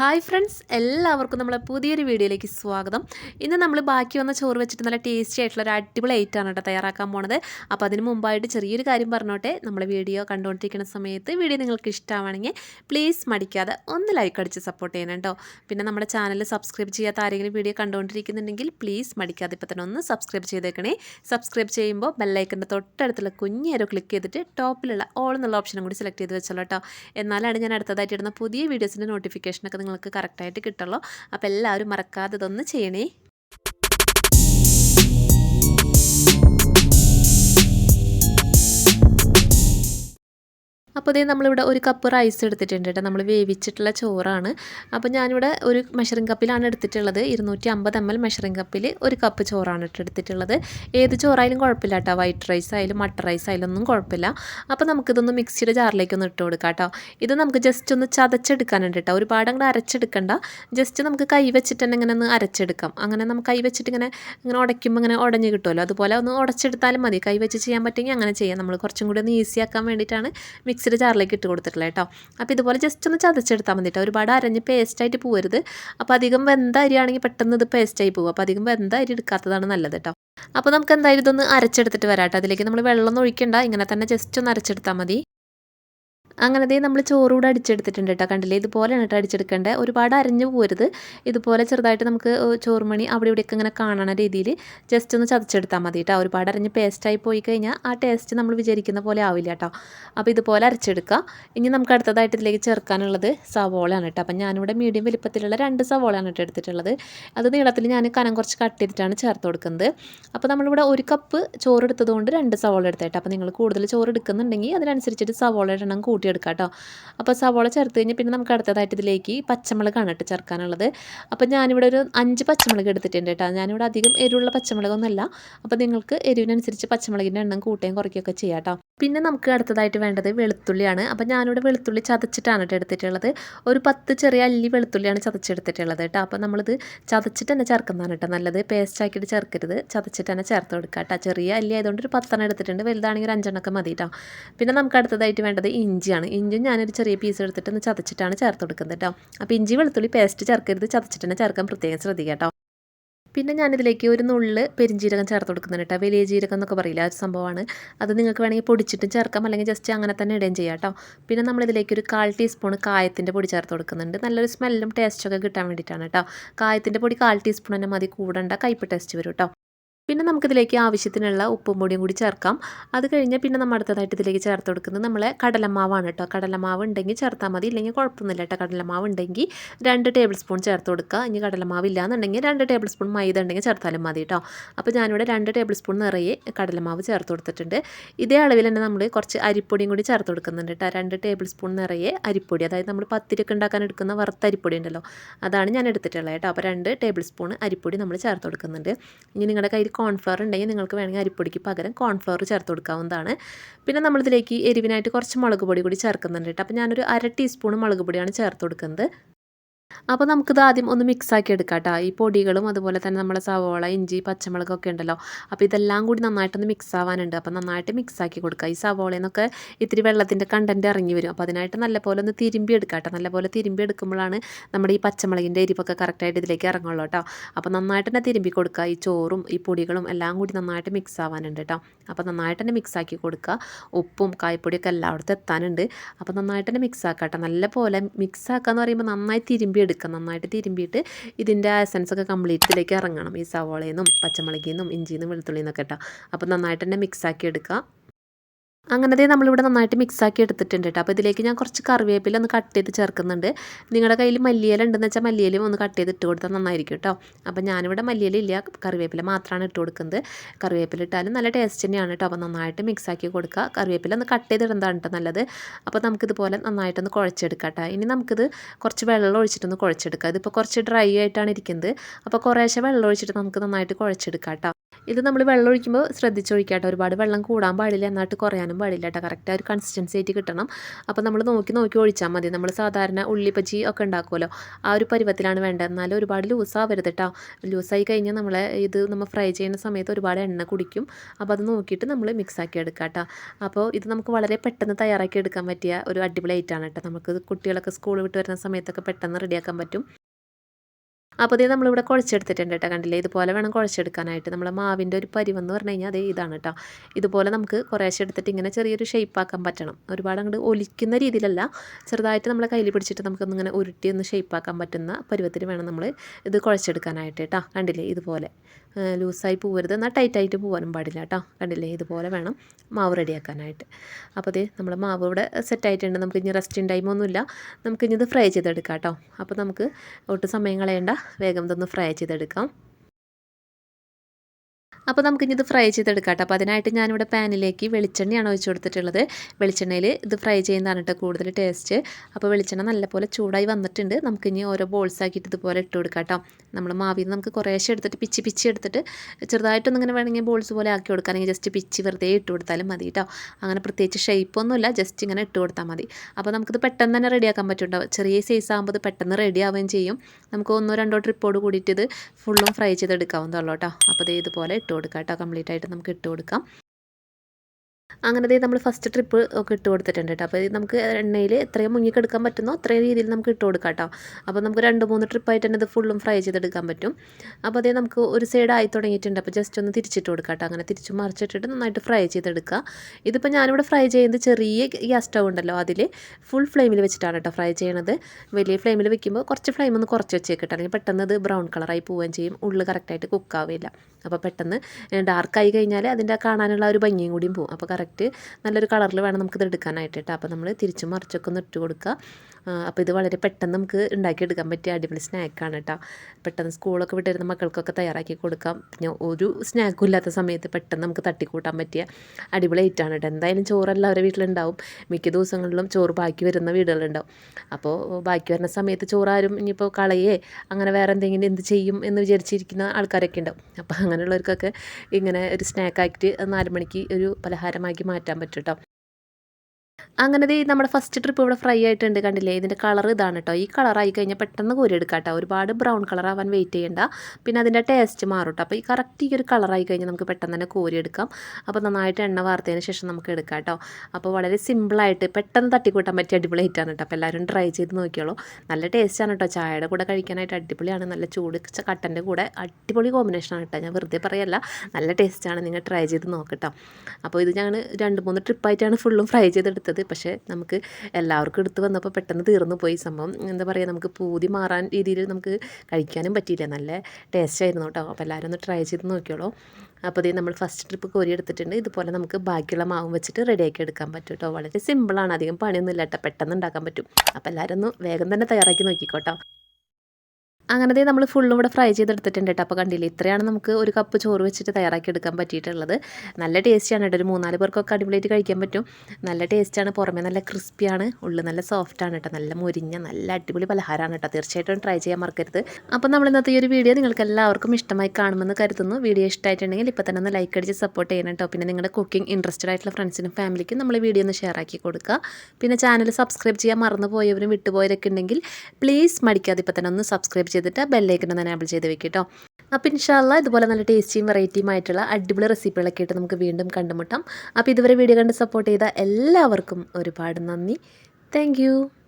Hi friends എല്ലാവർക്കും നമ്മളെ പുതിയൊരു വീഡിയോയിലേക്ക് സ്വാഗതം. ഇന്ന് നമ്മൾ ബാക്കി വന്ന ചോറ് വെച്ചിട്ട് നല്ല ടേസ്റ്റി ആയിട്ടുള്ള ഒരു അടിപൊളി ഐറ്റാണ് കേട്ടോ തയ്യാറാക്കാൻ പോണത്. അപ്പോൾ അതിന് മുമ്പായിട്ട് ചെറിയൊരു കാര്യം പറഞ്ഞോട്ടെ. നമ്മൾ വീഡിയോ കണ്ടുകൊണ്ടിരിക്കുന്ന സമയത്ത് വീഡിയോ നിങ്ങൾക്ക് ഇഷ്ടമാണെങ്കിൽ പ്ലീസ് മടിക്കാതെ ഒന്ന് ലൈക്ക് അടിച്ച് സപ്പോർട്ട് ചെയ്യണം കേട്ടോ. പിന്നെ നമ്മുടെ ചാനൽ സബ്സ്ക്രൈബ് ചെയ്യാത്ത ആരെങ്കിലും വീഡിയോ കണ്ടുകൊണ്ടിരിക്കുന്നുണ്ടെങ്കിൽ പ്ലീസ് മടിക്കാതെ ഇപ്പോൾ തന്നെ ഒന്ന് സബ്സ്ക്രൈബ് ചെയ്തേക്കണേ. സബ്സ്ക്രൈബ് ചെയ്യുമ്പോൾ ബെല്ലൈക്കന്റെ തൊട്ടടുത്തുള്ള കുഞ്ഞേരോ ക്ലിക്ക് ചെയ്തിട്ട് ടോപ്പിലുള്ള ഓൾ എന്നുള്ള ഓപ്ഷനും കൂടി സെലക്ട് ചെയ്ത് വെച്ചോളൂ കേട്ടോ. എന്നാലാണ് ഞാൻ അടുത്തതായിട്ട് ഇടുന്ന പുതിയ വീഡിയോസിന്റെ നോട്ടിഫിക്കേഷനൊക്കെ നിങ്ങൾക്ക് കറക്റ്റായിട്ട് കിട്ടുള്ളൂ അപ്പോൾ എല്ലാവരും മറക്കാതെ ഇതൊന്ന് ചെയ്യണേ. അപ്പോൾ ഇതേ നമ്മളിവിടെ ഒരു കപ്പ് റൈസ് എടുത്തിട്ടുണ്ട് കേട്ടോ. നമ്മൾ വേവിച്ചിട്ടുള്ള ചോറാണ്. അപ്പോൾ ഞാനിവിടെ ഒരു മെഷറിംഗ് കപ്പിലാണ് എടുത്തിട്ടുള്ളത്. ഇരുന്നൂറ്റി അമ്പത് എം എൽ മെഷറിംഗ് കപ്പിൽ ഒരു കപ്പ് ചോറാണ് എടുത്തിട്ടുള്ളത്. ഏത് ചോറായാലും കുഴപ്പമില്ല കേട്ടോ. വൈറ്റ് റൈസ് ആയാലും മട്ടർ റൈസ് ആയാലും ഒന്നും കുഴപ്പമില്ല. അപ്പോൾ നമുക്കിതൊന്ന് മിക്സിയുടെ ജാറിലേക്ക് ഒന്ന് ഇട്ട് കൊടുക്കാം കേട്ടോ. ഇത് നമുക്ക് ജസ്റ്റ് ഒന്ന് ചതച്ചെടുക്കാനുണ്ട് കേട്ടോ. ഒരുപാട് അങ്ങോട്ട് അരച്ചെടുക്കണ്ട. ജസ്റ്റ് നമുക്ക് കൈ വെച്ചിട്ട് തന്നെ ഇങ്ങനെ ഒന്ന് അരച്ചെടുക്കാം. അങ്ങനെ നമുക്ക് കൈ വെച്ചിട്ട് ഇങ്ങനെ ഇങ്ങനെ ഉടയ്ക്കുമ്പോൾ ഇങ്ങനെ ഉടഞ്ഞ് കിട്ടുമല്ലോ. അതുപോലെ ഒന്ന് ഉടച്ചെടുത്താലും മതി. കൈ വെച്ച് ചെയ്യാൻ പറ്റുമെങ്കിൽ അങ്ങനെ ചെയ്യാം. നമ്മൾ കുറച്ചും കൂടി ഒന്ന് ഈസിയാക്കാൻ വേണ്ടിയിട്ടാണ് മിക്സി മിക്സിയുടെ ജാറിലേക്ക് ഇട്ട് കൊടുത്തിട്ടില്ല കേട്ടോ. അപ്പോൾ ഇതുപോലെ ജസ്റ്റ് ഒന്ന് ചതച്ചെടുത്താൽ മതി കേട്ടോ. ഒരുപാട് അരഞ്ഞ് പേസ്റ്റായിട്ട് പോകരുത് അപ്പോൾ അധികം വെന്ത അരിയാണെങ്കിൽ പെട്ടെന്ന് ഇത് പേസ്റ്റായി പോകും. അപ്പോൾ അധികം വെന്ത അരി എടുക്കാത്തതാണ് നല്ലത് കേട്ടോ. അപ്പോൾ നമുക്ക് എന്തായാലും ഇതൊന്ന് അരച്ചെടുത്തിട്ട് വരാം കേട്ടോ. അതിലേക്ക് നമ്മൾ വെള്ളം ഒഴിക്കണ്ട. ഇങ്ങനെ തന്നെ ജസ്റ്റ് ഒന്ന് അരച്ചെടുത്താൽ മതി. അങ്ങനെ ദേ നമ്മൾ ചോറൂടെ അടിച്ചെടുത്തിട്ടുണ്ട് കേട്ടോ കണ്ടില്ലേ? ഇതുപോലെയാണ് കേട്ടോ അടിച്ചെടുക്കേണ്ടത്. ഒരുപാട് അരഞ്ഞു പോരുത്. ഇതുപോലെ ചെറുതായിട്ട് നമുക്ക് ചോറുമണി അവിടെ ഇവിടെയൊക്കെ ഇങ്ങനെ കാണണ രീതിയിൽ ജസ്റ്റ് ഒന്ന് ചതച്ചെടുത്താൽ മതി കേട്ടോ ഒരുപാട് അരഞ്ഞ് പേസ്റ്റായി പോയി കഴിഞ്ഞാൽ ആ ടേസ്റ്റ് നമ്മൾ വിചാരിക്കുന്ന പോലെ ആവില്ല കേട്ടോ അപ്പോൾ ഇതുപോലെ അരച്ചെടുക്കുക ഇനി നമുക്ക് അടുത്തതായിട്ട് ഇതിലേക്ക് ചേർക്കാനുള്ളത് സവോളയാണ് കേട്ടോ അപ്പം ഞാനിവിടെ മീഡിയം വലിപ്പത്തിലുള്ള രണ്ട് സവോളയാണ് കേട്ടോ എടുത്തിട്ടുള്ളത്. അത് നീളത്തിൽ ഞാൻ കനം കുറച്ച് കട്ട് ചെയ്തിട്ടാണ് ചേർത്ത് കൊടുക്കുന്നത്. അപ്പോൾ നമ്മളിവിടെ ഒരു കപ്പ് ചോറ് എടുത്തതുകൊണ്ട് രണ്ട് സവോള എടുത്തേട്ടോ. അപ്പോൾ നിങ്ങൾ കൂടുതൽ ചോറ് എടുക്കുന്നുണ്ടെങ്കിൽ അതിനനുസരിച്ചിട്ട് സവോളയുടെ എണ്ണം കൂട്ടി എടുക്കാം കേട്ടോ അപ്പോൾ സവോള ചേർത്ത് കഴിഞ്ഞാൽ പിന്നെ നമുക്ക് അടുത്തതായിട്ട് ഇതിലേക്ക് പച്ചമുളകാണ് കേട്ടോ ചേർക്കാനുള്ളത്. അപ്പോൾ ഞാനിവിടെ ഒരു അഞ്ച് പച്ചമുളക് എടുത്തിട്ടുണ്ട് കേട്ടോ. ഞാനിവിടെ അധികം എരിവുള്ള പച്ചമുളകൊന്നുമല്ല. അപ്പോൾ നിങ്ങൾക്ക് എരിവിനനുസരിച്ച് പച്ചമുളകിന്റെ എണ്ണം കൂട്ടുകയും കുറയ്ക്കുകയൊക്കെ ചെയ്യാം കേട്ടോ. പിന്നെ നമുക്ക് അടുത്തതായിട്ട് വേണ്ടത് വെളുത്തുള്ളിയാണ്. അപ്പോൾ ഞാനിവിടെ വെളുത്തുള്ളി ചതച്ചിട്ടാണ് കേട്ടോ എടുത്തിട്ടുള്ളത്. ഒരു പത്ത് ചെറിയ അല്ലി വെളുത്തുള്ളിയാണ് ചതച്ചെടുത്തിട്ടുള്ളത് കേട്ടോ അപ്പോൾ നമ്മളിത് ചതച്ചിട്ട് തന്നെ ചേർക്കുന്നതാണ് കേട്ടോ നല്ലത്. പേസ്റ്റ് ആക്കിയിട്ട് ചേർക്കരുത്. ചതച്ചിട്ട് തന്നെ ചേർത്ത് കൊടുക്കുക കേട്ടോ ചെറിയ അല്ലി ആയതുകൊണ്ട് ഒരു പത്തെണ്ണം എടുത്തിട്ടുണ്ട്. വലുതാണെങ്കിൽ ഒരു അഞ്ചെണ്ണമൊക്കെ മതി കേട്ടോ പിന്നെ നമുക്ക് അടുത്തതായിട്ട് വേണ്ടത് ഇഞ്ചിയാണ്. ഇഞ്ചും ഞാനൊരു ചെറിയ പീസ് എടുത്തിട്ട് ഒന്ന് ചതച്ചിട്ടാണ് ചേർത്ത് കൊടുക്കുന്നത് കേട്ടോ അപ്പോൾ ഇഞ്ചി വെളുത്തുള്ളി പേസ്റ്റ് ചേർക്കരുത്. ചതച്ചിട്ട് തന്നെ ചേർക്കാൻ പ്രത്യേകം ശ്രദ്ധിക്കുക കേട്ടോ പിന്നെ ഞാനിതിലേക്ക് ഒരു നുള്ള് പെരിഞ്ജീരകം ചേർത്ത് കൊടുക്കുന്നുണ്ട് കേട്ടോ വലിയ ജീരകം എന്നൊക്കെ പറയില്ല ആ ഒരു സംഭവമാണ്. അത് നിങ്ങൾക്ക് വേണമെങ്കിൽ പൊടിച്ചിട്ടും ചേർക്കാം അല്ലെങ്കിൽ ജസ്റ്റ് അങ്ങനെ തന്നെ ഇടുകയും ചെയ്യാം കേട്ടോ പിന്നെ നമ്മളിതിലേക്ക് ഒരു കാൽ ടീസ്പൂൺ കായത്തിന്റെ പൊടി ചേർത്ത് കൊടുക്കുന്നുണ്ട്. നല്ലൊരു സ്മെല്ലും ടേസ്റ്റൊക്കെ കിട്ടാൻ വേണ്ടിയിട്ടാണ് കേട്ടോ കായത്തിന്റെ പൊടി കാൽ ടീസ്പൂൺ തന്നെ മതി കൂടണ്ട കയ്പ് ടേസ്റ്റ് വരും കേട്ടോ പിന്നെ നമുക്കിതിലേക്ക് ആവശ്യത്തിനുള്ള ഉപ്പും പൊടിയും കൂടി ചേർക്കാം. അത് കഴിഞ്ഞ് പിന്നെ നമ്മൾ അടുത്തതായിട്ട് ഇതിലേക്ക് ചേർത്ത് കൊടുക്കുന്നത് നമ്മളെ കടലമാവാണ് കേട്ടോ. കടലമാവ് ഉണ്ടെങ്കിൽ ചേർത്താൽ മതി. ഇല്ലെങ്കിൽ കുഴപ്പമൊന്നുമില്ല കേട്ടോ. കടലമാവ് ഉണ്ടെങ്കിൽ രണ്ട് ടേബിൾ സ്പൂൺ ചേർത്ത് കൊടുക്കുക. ഇനി കടലമാവ് ഇല്ലാന്നുണ്ടെങ്കിൽ രണ്ട് ടേബിൾ സ്പൂൺ മൈദ ഉണ്ടെങ്കിൽ ചേർത്താലും മതി കേട്ടോ. അപ്പോൾ ഞാനിവിടെ രണ്ട് ടേബിൾ സ്പൂൺ നിറയെ കടലമാവ് ചേർത്ത് കൊടുത്തിട്ടുണ്ട്. ഇതേ അളവിൽ തന്നെ നമ്മൾ കുറച്ച് അരിപ്പൊടിയും കൂടി ചേർത്ത് കൊടുക്കുന്നുണ്ട് കേട്ടോ. രണ്ട് ടേബിൾ സ്പൂൺ നിറയെ അരിപ്പൊടി. അതായത് നമ്മൾ പത്തിരക്ക് ഉണ്ടാക്കാൻ എടുക്കുന്ന വറുത്ത അരിപ്പൊടി ഉണ്ടല്ലോ. അതാണ് ഞാൻ എടുത്തിട്ടുള്ളത് കേട്ടോ. അപ്പോൾ രണ്ട് ടേബിൾ സ്പൂൺ അരിപ്പൊടി നമ്മൾ ചേർത്ത് കൊടുക്കുന്നുണ്ട്. ഇനി നിങ്ങളുടെ കയ്യിൽ കോൺഫ്ലവർ ഉണ്ടെങ്കിൽ നിങ്ങൾക്ക് വേണമെങ്കിൽ അരിപ്പൊടിക്ക് പകരം കോൺഫ്ലവർ ചേർത്ത് കൊടുക്കാവുന്നതാണ്. പിന്നെ നമ്മളിതിലേക്ക് എരിവിനായിട്ട് കുറച്ച് മുളക് പൊടി കൂടി ചേർക്കുന്നുണ്ട് കേട്ടോ. അപ്പോൾ ഞാനൊരു അര ടീസ്പൂൺ മുളക് പൊടിയാണ് ചേർത്ത് കൊടുക്കുന്നത്. അപ്പോൾ നമുക്കിത് ആദ്യം ഒന്ന് മിക്സ് ആക്കി എടുക്കാം കേട്ടോ ഈ പൊടികളും അതുപോലെ തന്നെ നമ്മുടെ സവോള ഇഞ്ചി പച്ചമുളകൊക്കെ ഉണ്ടല്ലോ. അപ്പോൾ ഇതെല്ലാം കൂടി നന്നായിട്ടൊന്ന് മിക്സ് ആവാനുണ്ട്. അപ്പോൾ നന്നായിട്ട് മിക്സ് ആക്കി കൊടുക്കുക ഈ സവോളയിൽ നിന്നൊക്കെ ഇത്തിരി വെള്ളത്തിന്റെ കണ്ടന്റ് ഇറങ്ങി വരും. അപ്പോൾ അതിനായിട്ട് നല്ലപോലെ ഒന്ന് തിരുമ്പി എടുക്കാം കേട്ടോ നല്ലപോലെ തിരുമ്പി എടുക്കുമ്പോഴാണ് നമ്മുടെ ഈ പച്ചമുളകിന്റെ എരിവൊക്കെ കറക്റ്റായിട്ട് ഇതിലേക്ക് ഇറങ്ങുള്ളൂ കേട്ടോ അപ്പോൾ നന്നായിട്ട് തന്നെ തിരുമ്പി കൊടുക്കുക ഈ ചോറും ഈ പൊടികളും എല്ലാം കൂടി നന്നായിട്ട് മിക്സ് ആവാനുണ്ട് കേട്ടോ അപ്പോൾ നന്നായിട്ട് തന്നെ മിക്സ് ആക്കി കൊടുക്കുക ഉപ്പും കായ്പൊടിയൊക്കെ എല്ലായിടത്തും എത്താനുണ്ട്. അപ്പോൾ നന്നായിട്ട് തന്നെ മിക്സ് ആക്കാം കേട്ടോ നല്ലപോലെ മിക്സ് ആക്കുക എന്ന് പറയുമ്പോൾ നന്നായി തിരുമ്പി എടുക്കുക നന്നായിട്ട് തിരുമ്പിയിട്ട് ഇതിന്റെ എസൻസൊക്കെ കംപ്ലീറ്റ് ഇതിലേക്ക് ഇറങ്ങണം. ഈ സവോളയിൽ നിന്നും പച്ചമുളകിൽ നിന്നും ഇഞ്ചിയിൽ നിന്നും വെളുത്തുള്ളിയിൽ നിന്നൊക്കെ കേട്ടോ അപ്പോൾ നന്നായിട്ട് തന്നെ മിക്സാക്കി എടുക്കുക അങ്ങനെ നമ്മളിവിടെ നന്നായിട്ട് മിക്സാക്കി എടുത്തിട്ടുണ്ട് കേട്ടോ അപ്പോൾ ഇതിലേക്ക് ഞാൻ കുറച്ച് കറിവേപ്പില ഒന്ന് കട്ട് ചെയ്ത് ചേർക്കുന്നുണ്ട്. നിങ്ങളുടെ കയ്യിൽ മല്ലിയില ഉണ്ടെന്ന് വെച്ചാൽ മല്ലിയിലും ഒന്ന് കട്ട് ചെയ്ത് ഇട്ട് കൊടുത്താൽ നന്നായിരിക്കും കേട്ടോ അപ്പോൾ ഞാനിവിടെ മല്ലിയില ഇല്ല കറിവേപ്പില മാത്രമാണ് ഇട്ട് കൊടുക്കുന്നത്. കറിവേപ്പില ഇട്ടാലും നല്ല ടേസ്റ്റ് തന്നെയാണ് കേട്ടോ അപ്പോൾ നന്നായിട്ട് മിക്സാക്കി കൊടുക്കുക. കറിവേപ്പില ഒന്ന് കട്ട് ചെയ്തിടുന്നതാണ് കേട്ടോ നല്ലത്. അപ്പോൾ നമുക്കിതുപോലെ നന്നായിട്ടൊന്ന് കുഴച്ചെടുക്കാം കേട്ടോ ഇനി നമുക്കിത് കുറച്ച് വെള്ളം ഒഴിച്ചിട്ടൊന്ന് കുഴച്ചെടുക്കാം. ഇതിപ്പോൾ കുറച്ച് ഡ്രൈ ആയിട്ടാണ് ഇരിക്കുന്നത്. അപ്പോൾ കുറേശ്ശെ വെള്ളം ഒഴിച്ചിട്ട് നമുക്ക് നന്നായിട്ട് കുഴച്ചെടുക്കാം കേട്ടോ ഇത് നമ്മൾ വെള്ളം ഒഴിക്കുമ്പോൾ ശ്രദ്ധിച്ചൊഴിക്കുക കേട്ടോ ഒരുപാട് വെള്ളം കൂടാൻ പാടില്ല എന്നിട്ട് കുറയാനും പാടില്ല കേട്ടോ കറക്റ്റ് ഒരു കൺസിസ്റ്റൻസി ആയിട്ട് കിട്ടണം. അപ്പോൾ നമ്മൾ നോക്കി നോക്കി ഒഴിച്ചാൽ മതി. നമ്മൾ സാധാരണ ഉള്ളിപ്പച്ചി ഒക്കെ ഉണ്ടാക്കുമല്ലോ ആ ഒരു പരുവത്തിലാണ് വേണ്ടത്. എന്നാലും ഒരുപാട് ലൂസാവരുത് കേട്ടോ ലൂസായി കഴിഞ്ഞാൽ നമ്മൾ ഇത് നമ്മൾ ഫ്രൈ ചെയ്യുന്ന സമയത്ത് ഒരുപാട് എണ്ണ കുടിക്കും. അപ്പോൾ അത് നോക്കിയിട്ട് നമ്മൾ മിക്സ് ആക്കി എടുക്കുക കേട്ടോ അപ്പോൾ ഇത് നമുക്ക് വളരെ പെട്ടെന്ന് തയ്യാറാക്കി എടുക്കാൻ പറ്റിയ ഒരു അടിപൊളി ഐറ്റമാണ് കേട്ടോ നമുക്ക് കുട്ടികളൊക്കെ സ്കൂൾ വിട്ട് വരുന്ന സമയത്തൊക്കെ പെട്ടെന്ന് റെഡിയാക്കാൻ പറ്റും. അപ്പോൾ ഇതേ നമ്മളിവിടെ കുഴച്ചെടുത്തിട്ടുണ്ട് കേട്ടോ കണ്ടില്ലേ? ഇതുപോലെ വേണം കുഴച്ചെടുക്കാനായിട്ട്. നമ്മളെ മാവിന്റെ ഒരു പരിവെന്ന് പറഞ്ഞു കഴിഞ്ഞാൽ അതേ ഇതാണ് കേട്ടോ. ഇതുപോലെ നമുക്ക് കുറേശ്ശെ എടുത്തിട്ട് ഇങ്ങനെ ചെറിയൊരു ഷേപ്പാക്കാൻ പറ്റണം. ഒരുപാട് അങ്ങോട്ട് ഒലിക്കുന്ന രീതിയിലല്ല ചെറുതായിട്ട് നമ്മളെ കയ്യിൽ പിടിച്ചിട്ട് നമുക്കൊന്നിങ്ങനെ ഉരുട്ടി ഒന്ന് ഷേപ്പാക്കാൻ പറ്റുന്ന പരുവത്തിൽ വേണം നമ്മൾ ഇത് കുഴച്ചെടുക്കാനായിട്ട് കേട്ടോ. കണ്ടില്ലേ? ഇതുപോലെ. ലൂസായി പോകരുത് എന്നാൽ ടൈറ്റായിട്ട് പോകാനും പാടില്ല കേട്ടോ. കണ്ടില്ലേ? ഇതുപോലെ വേണം മാവ് റെഡിയാക്കാനായിട്ട്. അപ്പോൾ ഇത് നമ്മൾ മാവ് ഇവിടെ സെറ്റായിട്ടുണ്ട് നമുക്ക് ഇനി റെസ്റ്റിംഗ് ടൈമൊന്നുമില്ല നമുക്ക് ഇനി ഇത് ഫ്രൈ ചെയ്തെടുക്കാം കേട്ടോ. അപ്പോൾ നമുക്ക് ഒട്ടും സമയം കളയേണ്ട. വേഗം ഇതൊന്ന് ഫ്രൈ ചെയ്തെടുക്കാം. അപ്പോൾ നമുക്കിനി ഇത് ഫ്രൈ ചെയ്തെടുക്കാം കേട്ടോ. അപ്പോൾ അതിനായിട്ട് ഞാനിവിടെ പാനിലേക്ക് വെളിച്ചെണ്ണയാണ് ഒഴിച്ചു കൊടുത്തിട്ടുള്ളത്. വെളിച്ചെണ്ണയിൽ ഇത് ഫ്രൈ ചെയ്യുന്നതാണ് കേട്ടോ കൂടുതൽ ടേസ്റ്റ്. അപ്പോൾ വെളിച്ചെണ്ണ നല്ലപോലെ ചൂടായി വന്നിട്ടുണ്ട്. നമുക്കിനി ഓരോ ബോൾസ് ആക്കിയിട്ട് ഇതുപോലെ ഇട്ട് കൊടുക്കാം കേട്ടോ. നമ്മൾ മാവിൽ നിന്ന് നമുക്ക് കുറേശ്ശെ എടുത്തിട്ട് പിച്ചി പിച്ചി എടുത്തിട്ട് ചെറുതായിട്ടൊന്നും ഇങ്ങനെ വേണമെങ്കിൽ ബോൾസ് പോലെ ആക്കി കൊടുക്കാം അല്ലെങ്കിൽ ജസ്റ്റ് പിച്ചി വെറുതെ ഇട്ട് കൊടുത്താലും മതി കേട്ടോ. അങ്ങനെ പ്രത്യേകിച്ച് ഷേപ്പൊന്നുമില്ല ജസ്റ്റ് ഇങ്ങനെ ഇട്ട് കൊടുത്താൽ മതി. അപ്പോൾ നമുക്കിത് പെട്ടെന്ന് തന്നെ റെഡിയാക്കാൻ പറ്റും ചെറിയ സൈസ് ആകുമ്പോൾ ഇത് പെട്ടെന്ന് റെഡി ആവുകയും ചെയ്യും. നമുക്ക് ഒന്നോ രണ്ടോ ട്രിപ്പോട് കൂടിയിട്ട് ഇത് ഫുള്ളും ഫ്രൈ ചെയ്തെടുക്കാവുന്നതുള്ളൂ കേട്ടോ. അപ്പോൾ ഇത് ഇതുപോലെ ഇട്ട് കൊടുക്കാം കേട്ടോ കംപ്ലീറ്റ് ആയിട്ട് നമുക്ക് ഇട്ട് കൊടുക്കാം. അങ്ങനത്തെ നമ്മൾ ഫസ്റ്റ് ട്രിപ്പ് ഒക്കെ ഇട്ട് കൊടുത്തിട്ടുണ്ട് കേട്ടോ അപ്പോൾ നമുക്ക് എണ്ണയിൽ എത്രയും മുങ്ങിക്കെടുക്കാൻ പറ്റുന്നോ അത്രയും രീതിയിൽ നമുക്ക് ഇട്ട് കൊടുക്കാം കേട്ടോ അപ്പോൾ നമുക്ക് രണ്ട് മൂന്ന് ട്രിപ്പായിട്ട് തന്നെ ഇത് ഫുള്ളും ഫ്രൈ ചെയ്തെടുക്കാൻ പറ്റും. അപ്പോൾ അതേ നമുക്ക് ഒരു സൈഡ് ആയി തുടങ്ങിയിട്ടുണ്ട്. അപ്പോൾ ജസ്റ്റ് ഒന്ന് തിരിച്ചിട്ട് കൊടുക്കാം കേട്ടോ അങ്ങനെ തിരിച്ച് മറിച്ചിട്ടിട്ട് നന്നായിട്ട് ഫ്രൈ ചെയ്തെടുക്കുക. ഇതിപ്പോൾ ഞാനിവിടെ ഫ്രൈ ചെയ്യുന്നത് ചെറിയ ഗ്യാസ് സ്റ്റൗ ഉണ്ടല്ലോ. അതിൽ ഫുൾ ഫ്ലെയിമിൽ വെച്ചിട്ടാണ് കേട്ടോ ഫ്രൈ ചെയ്യണത്. വലിയ ഫ്ലെയിമിൽ വെക്കുമ്പോൾ കുറച്ച് ഫ്ലെയിം ഒന്ന് കുറച്ച് വെച്ചേക്കട്ടെ അല്ലെങ്കിൽ പെട്ടെന്ന് ഇത് ബ്രൗൺ കളറായി പോവുകയും ചെയ്യും. ഉള്ളിൽ കറക്റ്റായിട്ട് കുക്കാവില്ല അപ്പോൾ പെട്ടെന്ന് ഡാർക്കായി കഴിഞ്ഞാൽ അതിന്റെ കാണാനുള്ള ഒരു ഭംഗിയും കൂടിയും പോകും അപ്പോൾ കറക്റ്റ് നല്ലൊരു കളറിൽ വേണം നമുക്കിത് എടുക്കാനായിട്ട് കേട്ടോ അപ്പോൾ നമ്മൾ തിരിച്ചും മറിച്ചൊക്കെ ഒന്ന് ഇട്ട് കൊടുക്കുക അപ്പോൾ ഇത് വളരെ പെട്ടെന്ന് നമുക്ക് ഉണ്ടാക്കിയെടുക്കാൻ പറ്റിയ അടിപൊളി സ്നാക്കാണ് കേട്ടോ. പെട്ടെന്ന് സ്കൂളൊക്കെ വിട്ട് വരുന്ന മക്കൾക്കൊക്കെ തയ്യാറാക്കി കൊടുക്കാം. പിന്നെ ഒരു സ്നാക്കും ഇല്ലാത്ത സമയത്ത് പെട്ടെന്ന് നമുക്ക് തട്ടിക്കൂട്ടാൻ പറ്റിയ അടിപൊളി ഐറ്റാണ് കേട്ടോ. എന്തായാലും ചോറ് എല്ലാവരുടെ വീട്ടിലുണ്ടാവും. മിക്ക ദിവസങ്ങളിലും ചോറ് ബാക്കി വരുന്ന വീടുകളുണ്ടാവും. അപ്പോൾ ബാക്കി വരുന്ന സമയത്ത് ചോറാരും ഇനിയിപ്പോൾ കളയേ അങ്ങനെ വേറെ എന്തെങ്കിലും എന്ത് ചെയ്യും എന്ന് വിചാരിച്ചിരിക്കുന്ന ആൾക്കാരൊക്കെ ഉണ്ടാവും. അപ്പോൾ അങ്ങനെയുള്ളവർക്കൊക്കെ ഇങ്ങനെ ഒരു സ്നാക്കാക്കിയിട്ട് നാല് മണിക്ക് ഒരു പലഹാരമാക്കി മാറ്റാൻ പറ്റും കേട്ടോ. അങ്ങനെ ദേ നമ്മുടെ ഫസ്റ്റ് ട്രിപ്പ് ഇവിടെ ഫ്രൈ ആയിട്ടുണ്ട് കണ്ടില്ലേ? ഇതിന്റെ കളർ ഇതാണ് കേട്ടോ ഈ കളറായി കഴിഞ്ഞാൽ പെട്ടെന്ന് കോരി എടുക്കാം കേട്ടോ ഒരുപാട് ബ്രൗൺ കളർ ആവാൻ വെയിറ്റ് ചെയ്യേണ്ട. പിന്നെ അതിന്റെ ടേസ്റ്റ് മാറും കേട്ടോ അപ്പോൾ ഈ കറക്റ്റ് ഈ ഒരു കളറായി കഴിഞ്ഞാൽ നമുക്ക് പെട്ടെന്ന് തന്നെ കോരി എടുക്കാം. അപ്പോൾ നന്നായിട്ട് എണ്ണ വാർത്തതിന് ശേഷം നമുക്ക് എടുക്കാം കേട്ടോ അപ്പോൾ വളരെ സിമ്പിളായിട്ട് പെട്ടെന്ന് തട്ടിക്കൂട്ടാൻ പറ്റിയ അടിപൊളി ഹിറ്റാണ് കേട്ടോ അപ്പോൾ എല്ലാവരും ട്രൈ ചെയ്ത് നോക്കിയോളൂ. നല്ല ടേസ്റ്റാണ് കേട്ടോ ചായയുടെ കൂടെ കഴിക്കാനായിട്ട് അടിപൊളിയാണ്. നല്ല ചൂട് കട്ടന്റെ കൂടെ അടിപൊളി കോമ്പിനേഷനാണ് കേട്ടോ ഞാൻ വെറുതെ പറയല്ല. നല്ല ടേസ്റ്റാണ് നിങ്ങൾ ട്രൈ ചെയ്ത് നോക്കട്ടോ അപ്പോൾ ഇത് ഞാൻ രണ്ട് മൂന്ന് ട്രിപ്പായിട്ടാണ് ഫുള്ളും ഫ്രൈ ചെയ്തെടുത്തത്. പക്ഷേ നമുക്ക് എല്ലാവർക്കും എടുത്ത് വന്നപ്പോൾ പെട്ടെന്ന് തീർന്നു പോയി. സംഭവം എന്താ പറയുക നമുക്ക് പൂതി മാറാൻ രീതിയിൽ നമുക്ക് കഴിക്കാനും പറ്റിയില്ല. നല്ല ടേസ്റ്റ് ആയിരുന്നു കേട്ടോ. അപ്പോൾ എല്ലാവരും ഒന്ന് ട്രൈ ചെയ്ത് നോക്കിയോളൂ. അപ്പോൾ ഇത് നമ്മൾ ഫസ്റ്റ് ട്രിപ്പ് കോരി എടുത്തിട്ടുണ്ട്. ഇതുപോലെ നമുക്ക് ബാക്കിയുള്ള മാവും വെച്ചിട്ട് റെഡിയാക്കി എടുക്കാൻ പറ്റും കേട്ടോ. വളരെ സിമ്പിളാണ് അധികം പണിയൊന്നും ഇല്ല കേട്ടോ. പെട്ടെന്ന് ഉണ്ടാക്കാൻ പറ്റും. അപ്പോൾ എല്ലാവരും ഒന്ന് വേഗം തന്നെ തയ്യാറാക്കി നോക്കിക്കോട്ടോ. അങ്ങനത്തെ നമ്മൾ ഫുള്ളും കൂടെ ഫ്രൈ ചെയ്തെടുത്തിട്ടുണ്ട് കേട്ടോ അപ്പോൾ കണ്ടില്ലേ ഇത്രയാണ് നമുക്ക് ഒരു കപ്പ് ചോറ് വെച്ചിട്ട് തയ്യാറാക്കി എടുക്കാൻ പറ്റിയിട്ടുള്ളത്. നല്ല ടേസ്റ്റിയാണ് കേട്ടോ ഒരു മൂന്നാൽ പേർക്കൊക്കെ അടിപൊളിയായിട്ട് കഴിക്കാൻ പറ്റും. നല്ല ടേസ്റ്റാണ് പുറമേ നല്ല ക്രിസ്പിയാണ് ഉള്ളിൽ നല്ല സോഫ്റ്റാണ് കേട്ടോ നല്ല മുരിഞ്ഞ നല്ല അടിപൊളി പലഹാരമാണ് കേട്ടോ തീർച്ചയായിട്ടും ട്രൈ ചെയ്യാൻ മറക്കരുത്. അപ്പോൾ നമ്മൾ ഇന്നത്തെ ഈ ഒരു വീഡിയോ നിങ്ങൾക്ക് എല്ലാവർക്കും ഇഷ്ടമായി കാണുമെന്ന് കരുതുന്നു. വീഡിയോ ഇഷ്ടമായിട്ടുണ്ടെങ്കിൽ ഇപ്പോൾ തന്നെ ഒന്ന് ലൈക്ക് അടിച്ച് സപ്പോർട്ട് ചെയ്യണം കേട്ടോ പിന്നെ നിങ്ങളുടെ കുക്കിംഗ് ഇൻട്രസ്റ്റഡ് ആയിട്ടുള്ള ഫ്രണ്ട്സിനും ഫാമിലിക്കും നമ്മൾ വീഡിയോ ഒന്ന് ഷെയർ ആക്കി കൊടുക്കുക. പിന്നെ ചാനൽ സബ്സ്ക്രൈബ് ചെയ്യാൻ മറന്നു പോയവരും വിട്ടുപോയവരൊക്കെ ഉണ്ടെങ്കിൽ പ്ലീസ് മടിക്കാതെ ഇപ്പോൾ തന്നെ ഒന്ന് സബ്സ്ക്രൈബ് ചെയ്തിട്ട് ബെല്ലൈക്കൺ തന്നെ എനേബിൾ ചെയ്ത് വെക്കും കേട്ടോ അപ്പോൾ ഇൻഷാല്ല ഇതുപോലെ നല്ല ടേസ്റ്റിയും വെറൈറ്റിയും ആയിട്ടുള്ള അടിപൊളി റെസിപ്പികളൊക്കെ ആയിട്ട് നമുക്ക് വീണ്ടും കണ്ടുമുട്ടാം. അപ്പോൾ ഇതുവരെ വീഡിയോ കണ്ട് സപ്പോർട്ട് ചെയ്ത എല്ലാവർക്കും ഒരുപാട് നന്ദി. താങ്ക്